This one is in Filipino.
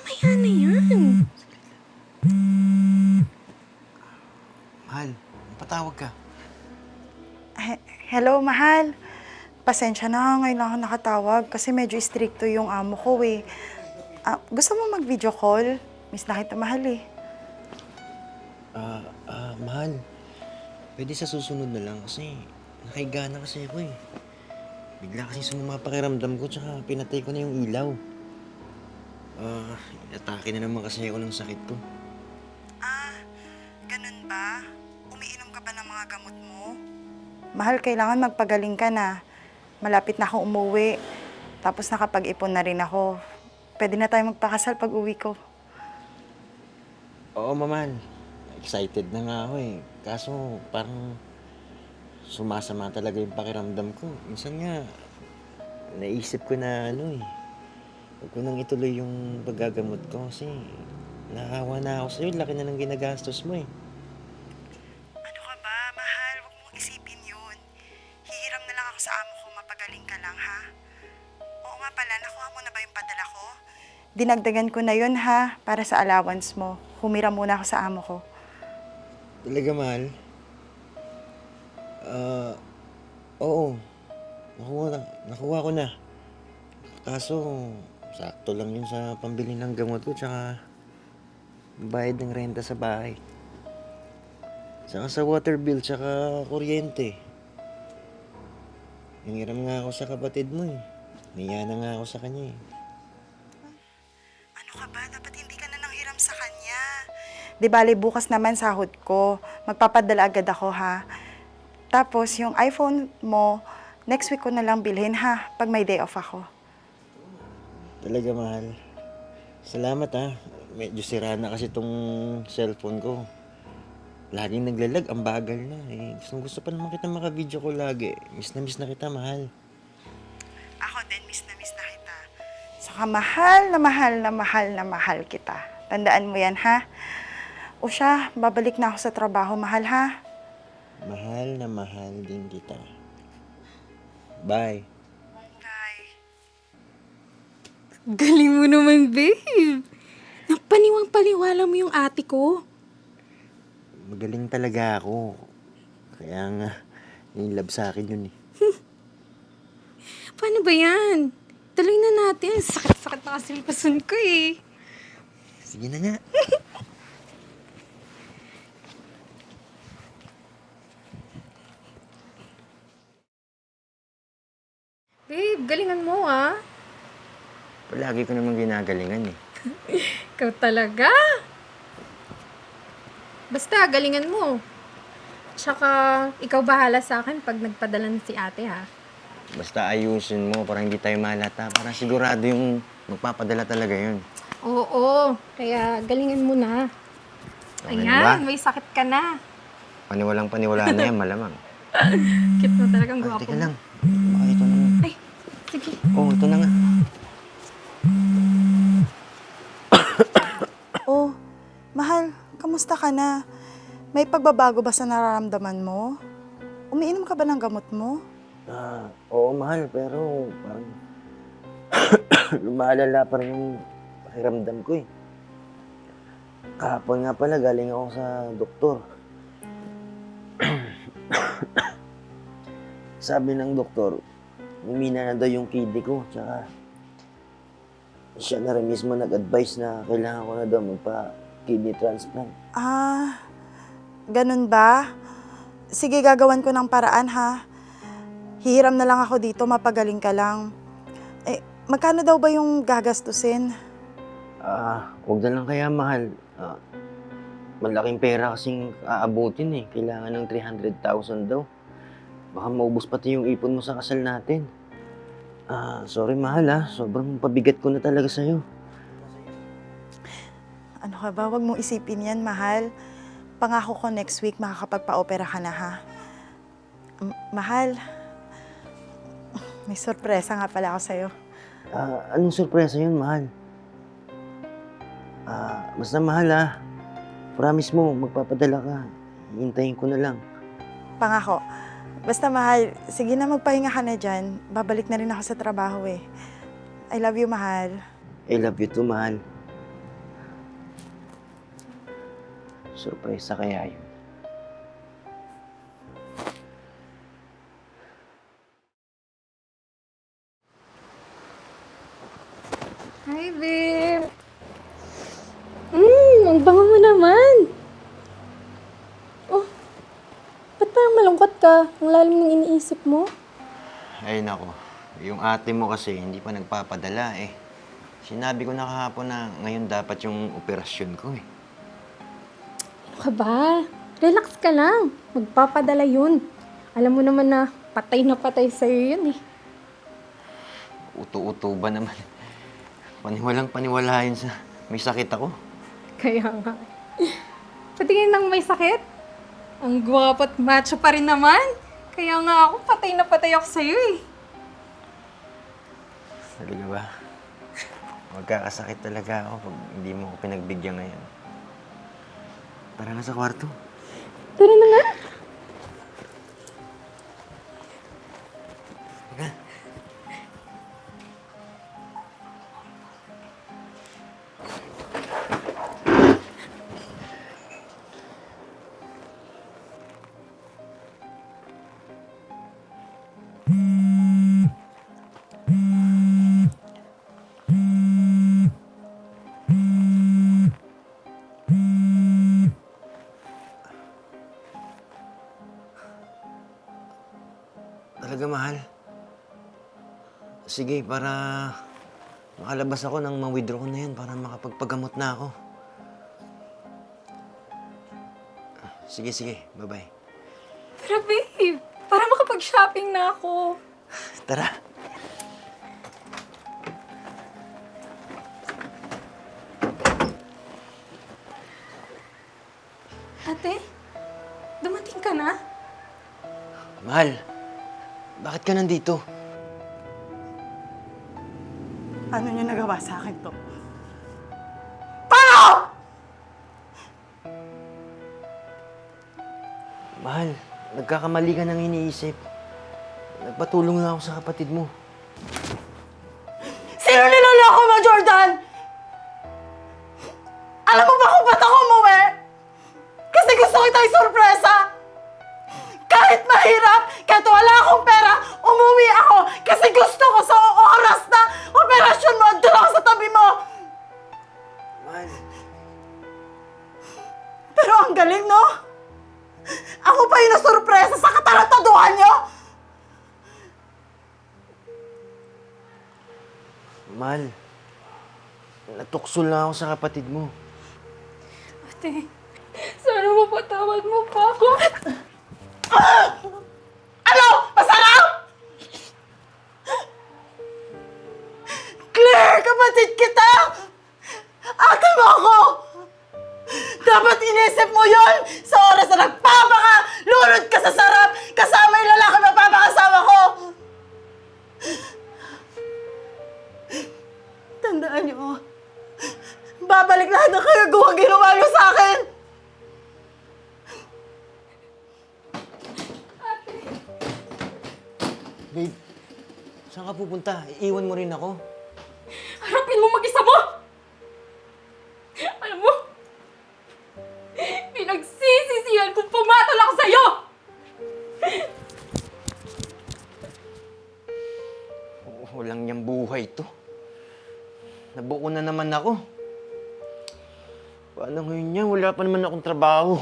mamaya na yan. Mahal, patawag ka. He- Hello, mahal. Pasensya na, ngayon lang ako nakatawag kasi medyo stricto yung amo ko eh. Ah, gusto mo mag-video call? Miss na kita, mahal eh. Ah, ah, mahal. Pwede sa susunod na lang kasi nakahiga na kasi ako eh. Bigla kasi sumama pakiramdam ko tsaka pinatay ko na yung ilaw. Ah, inatake na naman kasi ako ng sakit ko. Ah, ganun ba? Umiinom ka ba ng mga gamot mo? Mahal, kailangan magpagaling ka na. Malapit na ako umuwi. Tapos nakapag-ipon na rin ako. Pwede na tayo magpakasal pag uwi ko. Oo, maman. Excited na nga ako eh. Kaso parang sumasama talaga yung pakiramdam ko. Minsan nga, naisip ko na ano eh. Huwag ko nang ituloy yung paggagamot ko kasi naawa na ako sa'yo. Laki na ng ginagastos mo eh. Ano ka ba, mahal? Huwag mong isipin yun. Hihiram na lang ako sa amo ko, mapagaling ka lang, ha? Oo nga pala, nakuha mo na ba yung padala ko? Dinagdagan ko na yun, ha? Para sa allowance mo. Humiram muna ako sa amo ko. Talaga, mahal? Ah, oo. Nakuha, na, nakuha ko na. Kaso, sakto lang yun sa pambili ng gamot ko, tsaka bayad ng renta sa bahay. Tsaka sa water bill, tsaka kuryente. Nangiram nga ako sa kapatid mo eh. Niya na nga ako sa kanya eh. Ano ka ba? Dapat hindi ka na nang hiram sa kanya. Di bali, bukas naman sahod ko. Magpapadala agad ako, ha? Tapos, yung iPhone mo, next week ko na lang bilhin, ha? Pag may day off ako. Talaga mahal. Salamat ha. Medyo sira na kasi tong cellphone ko. Laging naglalag, ang bagal na eh. Gusto, gusto pa naman kita maka-video ko lagi. Miss na miss na kita, mahal. Ako din, miss na miss na kita. Saka mahal na mahal na mahal na mahal kita. Tandaan mo yan, ha? O siya, babalik na ako sa trabaho, mahal, ha? Mahal na mahal din kita. Bye. Bye. Galing mo naman, babe. Napaniwang paliwala mo yung ate ko. Magaling talaga ako. Kaya nga, nilab sa akin yun eh. Paano ba yan? Tuloy na natin. Sakit-sakit na kasi pasun ko eh. Sige na nga. Babe, galingan mo ah. Palagi ko naman ginagalingan eh. Ikaw talaga. Basta, galingan mo. Tsaka, ikaw bahala sa akin pag nagpadala na si ate ha. Basta ayusin mo para hindi tayo malata. Para sigurado yung magpapadala talaga yun. Oo, kaya galingan mo na. Okay na ba? Ayan, may sakit ka na. Paniwalang paniwala na yan, malamang. Cute mo talagang Ah, gwapo. teka lang. Baka ito na nga. Ay, sige. Oo, ito na nga. Kamusta ka na? May pagbabago ba sa nararamdaman mo? Umiinom ka ba ng gamot mo? Ah, oo, mahal, pero parang lumalala pa rin yung pakiramdam ko eh. Kahapon nga pala, galing ako sa doktor. Sabi ng doktor, umina na daw yung kidney ko, tsaka siya na rin mismo nag-advise na kailangan ko na daw magpa-kidney transplant. Ah, ganun ba? Sige, gagawan ko ng paraan ha. Hihiram na lang ako dito, mapagaling ka lang. Eh, magkano daw ba yung gagastusin? Ah, huwag na lang kaya mahal. Ah, malaking pera kasing aabutin eh. Kailangan ng 300,000 daw. Baka maubos pati yung ipon mo sa kasal natin. Ah, sorry mahal ah. Sobrang pabigat ko na talaga sa'yo. Ano ka ba? Huwag mong isipin yan, mahal. Pangako ko next week makakapagpa-opera ka na ha. M- mahal, may sorpresa nga pala ako sa'yo. Ah, anong sorpresa yun, mahal? Ah, basta mahal ah. Promise mo, magpapadala ka. Hintayin ko na lang. Pangako. Basta mahal, sige na magpahinga ka na dyan. Babalik na rin ako sa trabaho eh. I love you, mahal. I love you too, mahal. Surpresa kaya yun. Hi, babe. Mmm, ang bango mo naman. Oh, ba't parang malungkot ka? Ang lalim ng iniisip mo. Ay nako, yung ate mo kasi hindi pa nagpapadala eh. Sinabi ko na kahapon na ngayon dapat yung operasyon ko eh. Ka ba? Relax ka lang. Magpapadala yun. Alam mo naman na patay na patay sa'yo yun eh. Uto-uto ba naman? Paniwalang paniwala yun sa may sakit ako. Kaya nga. Patingin ng may sakit. Ang gwapo at macho pa rin naman. Kaya nga ako, patay na patay ako sa'yo eh. Talaga ba? Magkakasakit talaga ako pag hindi mo ko pinagbigyan ngayon. Tara na sa kwarto. Tara na nga. Sige, para makalabas ako nang ma-withdraw ko na yan para makapagpagamot na ako. Sige, sige. Bye-bye. Tara, babe. Para makapag-shopping na ako. Tara. Ate, dumating ka na? Mahal, bakit ka nandito? Ano niyo nagawa sa akin to? Paano? Mahal, nagkakamali ka ng iniisip. Nagpatulong lang ako sa kapatid mo. Sino niloloko mo, Jordan? Alam mo ba kung ba't ako umuwi? Kasi gusto kita sorpresa. Kahit mahirap, kahit wala akong pera, umuwi ako Natukso lang ako sa kapatid mo. Ate, sana mapatawad mo pa ako. Ano? Masarap? Claire, kapatid kita! Ate mo ako! Dapat inisip mo yon sa oras na nagpapaka, lunod ka sa sarap, Babe, saan ka pupunta? Iiwan mo rin ako. Harapin mo mag-isa mo! Alam mo, pinagsisisihan kung pumatol ako sa'yo! Walang niyang buhay to. Nabuo na naman ako. Paano ngayon niya? Wala pa naman akong trabaho.